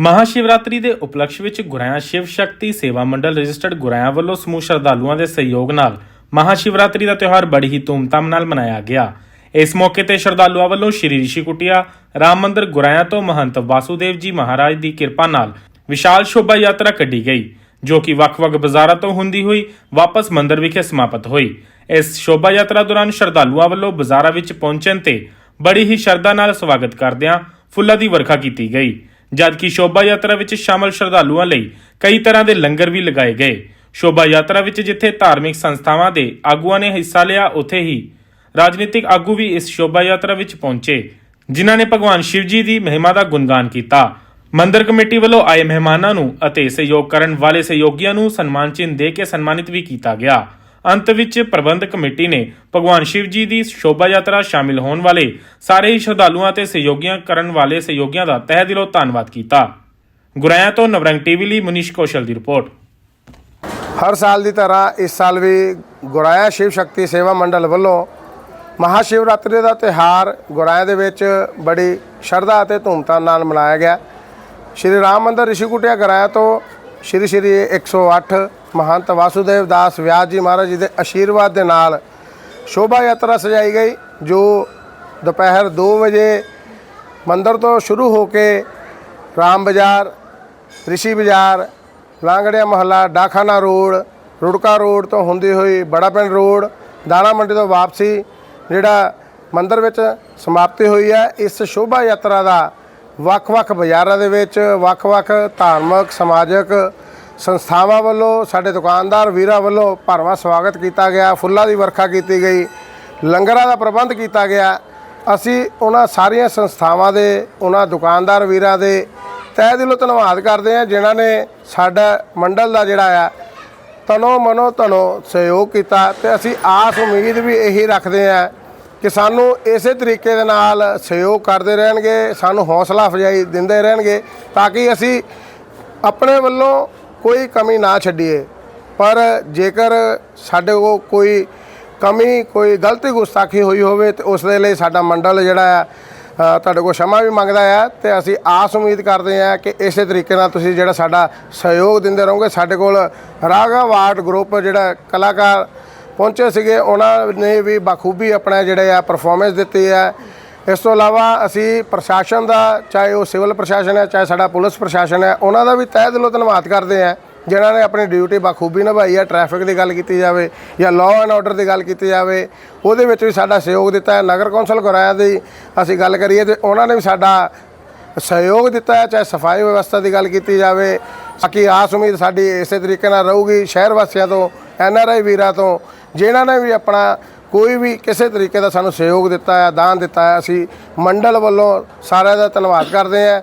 ਮਹਾਸ਼ਿਵਰਾਤਰੀ ਦੇ ਉਪਲਕਸ਼ ਵਿੱਚ ਗੁਰਾਇਆ ਸ਼ਿਵ ਸ਼ਕਤੀ ਸੇਵਾ ਮੰਡਲ ਰਜਿਸਟਰਡ ਗੁਰਾਇਆ ਵੱਲੋਂ ਸਮੂਹ ਸ਼ਰਧਾਲੂਆਂ ਦੇ ਸਹਿਯੋਗ ਨਾਲ ਮਹਾਸ਼ਿਵਰਾਤਰੀ ਦਾ ਤਿਉਹਾਰ ਬੜੀ ਹੀ ਧੂਮਧਾਮ ਨਾਲ ਮਨਾਇਆ ਗਿਆ। ਇਸ ਮੌਕੇ ਤੇ ਸ਼ਰਧਾਲੂਆਂ ਵੱਲੋਂ ਸ਼੍ਰੀ ਰਿਸ਼ੀ ਕੁਟਿਆ, ਰਾਮ ਮੰਦਿਰ ਗੁਰਾਇਆ ਤੋਂ ਮਹੰਤ ਵਾਸੂਦੇਵ ਜੀ ਮਹਾਰਾਜ ਦੀ ਕਿਰਪਾ ਨਾਲ ਵਿਸ਼ਾਲ ਸ਼ੋਭਾ ਯਾਤਰਾ ਕੱਢੀ ਗਈ, ਜੋ ਕਿ ਵੱਖ-ਵੱਖ ਬਾਜ਼ਾਰਾਂ ਤੋਂ ਹੁੰਦੀ ਹੋਈ ਵਾਪਸ ਮੰਦਿਰ ਵਿਖੇ ਸਮਾਪਤ ਹੋਈ। ਇਸ ਸ਼ੋਭਾ ਯਾਤਰਾ ਦੌਰਾਨ ਸ਼ਰਧਾਲੂਆਂ ਵੱਲੋਂ ਬਾਜ਼ਾਰਾਂ ਵਿੱਚ ਪਹੁੰਚਣ ਤੇ ਬੜੀ ਹੀ ਸ਼ਰਧਾ ਨਾਲ ਸਵਾਗਤ ਕਰਦਿਆਂ ਫੁੱਲਾਂ ਦੀ ਵਰਖਾ ਕੀਤੀ ਗਈ। ਜਦਕਿ ਸ਼ੋਭਾ ਯਾਤਰਾ ਵਿੱਚ ਸ਼ਾਮਲ ਸ਼ਰਧਾਲੂਆਂ ਲਈ ਕਈ ਤਰ੍ਹਾਂ ਦੇ ਲੰਗਰ ਵੀ ਲਗਾਏ ਗਏ। ਸ਼ੋਭਾ ਯਾਤਰਾ ਵਿੱਚ ਜਿੱਥੇ ਧਾਰਮਿਕ ਸੰਸਥਾਵਾਂ ਦੇ ਆਗੂਆਂ ਨੇ ਹਿੱਸਾ ਲਿਆ, ਉੱਥੇ ਹੀ ਰਾਜਨੀਤਿਕ ਆਗੂ ਵੀ ਇਸ ਸ਼ੋਭਾ ਯਾਤਰਾ ਵਿੱਚ ਪਹੁੰਚੇ, ਜਿਨ੍ਹਾਂ ਨੇ ਭਗਵਾਨ ਸ਼ਿਵ ਜੀ ਦੀ ਮਹਿਮਾ ਦਾ ਗੁਣਗਾਨ ਕੀਤਾ। ਮੰਦਰ ਕਮੇਟੀ ਵੱਲੋਂ ਆਏ ਮਹਿਮਾਨਾਂ ਨੂੰ ਅਤੇ ਸਹਿਯੋਗ ਕਰਨ ਵਾਲੇ ਸਹਿਯੋਗੀਆਂ ਨੂੰ ਸਨਮਾਨ ਚਿੰਨ੍ਹ ਦੇ ਕੇ ਸਨਮਾਨਿਤ ਵੀ ਕੀਤਾ ਗਿਆ। ਅੰਤ ਵਿੱਚ ਪ੍ਰਬੰਧਕ ਕਮੇਟੀ ਨੇ ਭਗਵਾਨ ਸ਼ਿਵ ਜੀ ਦੀ ਸ਼ੋਭਾ ਯਾਤਰਾ ਸ਼ਾਮਿਲ ਹੋਣ ਵਾਲੇ ਸਾਰੇ ਹੀ ਸ਼ਰਧਾਲੂਆਂ ਤੇ ਸਹਿਯੋਗੀਆਂ ਕਰਨ ਵਾਲੇ ਸਹਿਯੋਗੀਆਂ ਦਾ ਤਹਿ ਦਿਲੋਂ ਧੰਨਵਾਦ ਕੀਤਾ। ਗੁਰਾਇਆ ਤੋਂ ਨਵਰੰਗ ਟੀਵੀ ਲਈ ਮਨੀਸ਼ ਕੌਸ਼ਲ ਦੀ ਰਿਪੋਰਟ। ਹਰ ਸਾਲ ਦੀ ਤਰ੍ਹਾਂ ਇਸ ਸਾਲ ਵੀ ਗੁਰਾਇਆ ਸ਼ਿਵ ਸ਼ਕਤੀ ਸੇਵਾ ਮੰਡਲ ਵੱਲੋਂ ਮਹਾਸ਼ਿਵਰਾਤਰੀ ਦਾ ਤਿਹਾਰ ਗੁਰਾਇਆ ਦੇ ਵਿੱਚ ਬੜੀ ਸ਼ਰਧਾ ਅਤੇ ਧੂਮਧਾਮ ਨਾਲ ਮਨਾਇਆ ਗਿਆ। ਸ਼੍ਰੀ ਰਾਮ ਮੰਦਰ ਰਿਸ਼ੀਕੁਟਿਆ ਗੁਰਾਇਆ ਤੋਂ ਸ਼੍ਰੀ ਸ਼੍ਰੀ 108 ਮਹੰਤ ਵਾਸੂਦੇਵ ਦਾਸ ਵਿਆਸ ਜੀ ਮਹਾਰਾਜ ਜੀ ਦੇ ਆਸ਼ੀਰਵਾਦ ਦੇ ਨਾਲ ਸ਼ੋਭਾ ਯਾਤਰਾ ਸਜਾਈ ਗਈ, ਜੋ ਦੁਪਹਿਰ 2 ਵਜੇ ਮੰਦਰ ਤੋਂ ਸ਼ੁਰੂ ਹੋ ਕੇ ਰਾਮ ਬਾਜ਼ਾਰ, ਰਿਸ਼ੀ ਬਾਜ਼ਾਰ, ਲਾਂਗੜਿਆ ਮਹੱਲਾ, ਡਾਖਾਨਾ ਰੋਡ, ਰੁੜਕਾ ਰੋਡ ਤੋਂ ਹੁੰਦੀ ਹੋਈ ਬੜਾ ਪਿੰਡ ਰੋਡ, ਦਾਣਾ ਮੰਡੀ ਤੋਂ ਵਾਪਸੀ, ਜਿਹੜਾ ਮੰਦਰ ਵਿੱਚ ਸਮਾਪਤੀ ਹੋਈ ਹੈ, ਇਸ ਸ਼ੋਭਾ ਯਾਤਰਾ ਦਾ ਵੱਖ-ਵੱਖ ਬਾਜ਼ਾਰਾਂ ਦੇ ਵਿੱਚ ਵੱਖ-ਵੱਖ ਧਾਰਮਿਕ, ਸਮਾਜਿਕ ਸੰਸਥਾਵਾਂ ਵੱਲੋਂ, ਸਾਡੇ ਦੁਕਾਨਦਾਰ ਵੀਰਾਂ ਵੱਲੋਂ ਭਰਵਾਂ ਸਵਾਗਤ ਕੀਤਾ ਗਿਆ, ਫੁੱਲਾਂ ਦੀ ਵਰਖਾ ਕੀਤੀ ਗਈ, ਲੰਗਰਾਂ ਦਾ ਪ੍ਰਬੰਧ ਕੀਤਾ ਗਿਆ। ਅਸੀਂ ਉਹਨਾਂ ਸਾਰੀਆਂ ਸੰਸਥਾਵਾਂ ਦੇ, ਉਹਨਾਂ ਦੁਕਾਨਦਾਰ ਵੀਰਾਂ ਦੇ ਤਹਿ ਦਿਲੋਂ ਧੰਨਵਾਦ ਕਰਦੇ ਹਾਂ, ਜਿਨ੍ਹਾਂ ਨੇ ਸਾਡਾ ਮੰਡਲ ਦਾ ਜਿਹੜਾ ਆ, ਤਨੋ ਮਨੋ ਤਨੋ ਸਹਿਯੋਗ ਕੀਤਾ ਤੇ ਅਸੀਂ ਆਸ ਉਮੀਦ ਵੀ ਇਹੀ ਰੱਖਦੇ ਹਾਂ ਕਿ ਸਾਨੂੰ ਇਸੇ ਤਰੀਕੇ ਦੇ ਨਾਲ ਸਹਿਯੋਗ ਕਰਦੇ ਰਹਿਣਗੇ, ਸਾਨੂੰ ਹੌਸਲਾ ਅਫਜ਼ਾਈ ਦਿੰਦੇ ਰਹਿਣਗੇ, ਤਾਂ ਕਿ ਅਸੀਂ ਆਪਣੇ ਵੱਲੋਂ ਕੋਈ ਕਮੀ ਨਾ ਛੱਡੀਏ। ਪਰ ਜੇਕਰ ਸਾਡੇ ਕੋ ਕੋਈ ਕਮੀ, ਕੋਈ ਗਲਤੀ ਗੁਸਤਾਖੀ ਹੋਈ ਹੋਵੇ ਤੇ ਉਸ ਦੇ ਲਈ ਸਾਡਾ ਮੰਡਲ ਜਿਹੜਾ ਹੈ ਤੁਹਾਡੇ ਕੋਲ ਸ਼ਮਾ ਵੀ ਮੰਗਦਾ ਹੈ ਤੇ ਅਸੀਂ ਆਸ ਉਮੀਦ ਕਰਦੇ ਹਾਂ ਕਿ ਇਸੇ ਤਰੀਕੇ ਨਾਲ ਤੁਸੀਂ ਜਿਹੜਾ ਸਾਡਾ ਸਹਿਯੋਗ ਦਿੰਦੇ ਰਹੋਗੇ। ਸਾਡੇ ਕੋਲ ਰਾਘਵ ਵਾਰਡ ਗਰੁੱਪ ਜਿਹੜਾ ਕਲਾਕਾਰ ਪਹੁੰਚੇ ਸੀਗੇ, ਉਹਨਾਂ ਨੇ ਵੀ ਬਾਖੂਬੀ ਆਪਣਾ ਜਿਹੜਾ ਆ ਪਰਫਾਰਮੈਂਸ ਦਿੱਤੀ ਹੈ ਇਸ ਤੋਂ ਇਲਾਵਾ ਅਸੀਂ ਪ੍ਰਸ਼ਾਸਨ ਦਾ, ਚਾਹੇ ਉਹ ਸਿਵਲ ਪ੍ਰਸ਼ਾਸਨ ਹੈ, ਚਾਹੇ ਸਾਡਾ ਪੁਲਿਸ ਪ੍ਰਸ਼ਾਸਨ ਹੈ, ਉਹਨਾਂ ਦਾ ਵੀ ਤਹਿ ਦਿਲੋਂ ਧੰਨਵਾਦ ਕਰਦੇ ਆ ਜਿਨ੍ਹਾਂ ਨੇ ਆਪਣੀ ਡਿਊਟੀ ਬਖੂਬੀ ਨਿਭਾਈ ਹੈ, ਟ੍ਰੈਫਿਕ ਦੀ ਗੱਲ ਕੀਤੀ ਜਾਵੇ ਜਾਂ ਲਾਅ ਐਂਡ ਆਰਡਰ ਦੀ ਗੱਲ ਕੀਤੀ ਜਾਵੇ, ਉਹਦੇ ਵਿੱਚ ਵੀ ਸਾਡਾ ਸਹਿਯੋਗ ਦਿੱਤਾ ਹੈ, ਨਗਰ ਕੌਂਸਲ ਗੁਰਾਇਆ ਦੀ ਅਸੀਂ ਗੱਲ ਕਰੀਏ ਤੇ ਉਹਨਾਂ ਨੇ ਵੀ ਸਾਡਾ ਸਹਿਯੋਗ ਦਿੱਤਾ ਹੈ, ਚਾਹੇ ਸਫ਼ਾਈ ਵਿਵਸਥਾ ਦੀ ਗੱਲ ਕੀਤੀ ਜਾਵੇ, ਬਾਕੀ ਆਸ ਉਮੀਦ ਸਾਡੀ ਇਸੇ ਤਰੀਕੇ ਨਾਲ ਰਹੂਗੀ, ਸ਼ਹਿਰ ਵਾਸੀਆਂ ਤੋਂ, ਐਨ ਆਰ ਆਈ ਵੀਰਾਂ ਤੋਂ, ਜਿਨ੍ਹਾਂ ਨੇ ਵੀ ਆਪਣਾ ਕੋਈ ਵੀ ਕਿਸੇ ਤਰੀਕੇ ਦਾ ਸਾਨੂੰ ਸਹਿਯੋਗ ਦਿੱਤਾ ਹੈ, ਦਾਨ ਦਿੱਤਾ ਹੈ, ਅਸੀਂ ਮੰਡਲ ਵੱਲੋਂ ਸਾਰਿਆਂ ਦਾ ਧੰਨਵਾਦ ਕਰਦੇ ਹਾਂ।